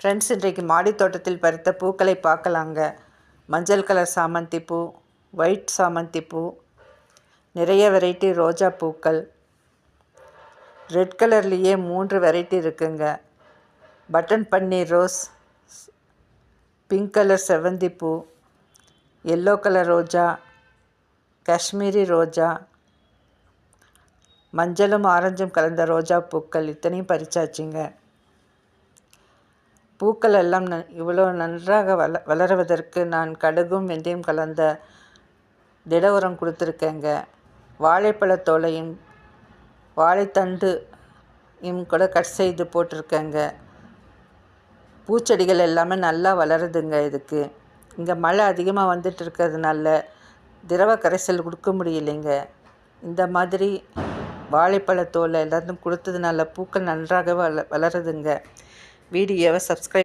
Friends இன்றைக்கு மாடி தோட்டத்தில் பறித்த பூக்களை பார்க்கலாங்க. மஞ்சள் கலர் சாமந்தி பூ ஒயிட் சாமந்தி பூ நிறைய வெரைட்டி ரோஜா பூக்கள். ரெட் கலர்லேயே மூன்று வெரைட்டி இருக்குங்க. பட்டன் பன்னீர் ரோஸ் பிங்க் கலர் செவந்தி பூ எல்லோ கலர் ரோஜா காஷ்மீரி ரோஜா மஞ்சளும் ஆரஞ்சும் கலந்த ரோஜா பூக்கள் இத்தனையும் பறிச்சாச்சுங்க. பூக்கள் எல்லாம் ந இவ்வளோ நன்றாக வள வளருவதற்கு நான் கடுகும் வெந்தயம் கலந்த திட உரம் கொடுத்துருக்கேங்க. வாழைப்பழத்தோலையும் வாழைத்தண்டு இம் கூட கட் செய்து போட்டிருக்கேங்க. பூச்செடிகள் எல்லாமே நல்லா வளருதுங்க இதுக்கு. இங்கே மழை அதிகமாக வந்துட்டு இருக்கிறதுனால திரவ கரைசல் கொடுக்க முடியலைங்க. இந்த மாதிரி வாழைப்பழத்தோலை எல்லாத்தையும் கொடுத்ததுனால பூக்கள் நன்றாக வள வளருதுங்க. வீடியோவை சப்ஸ்கிரைப்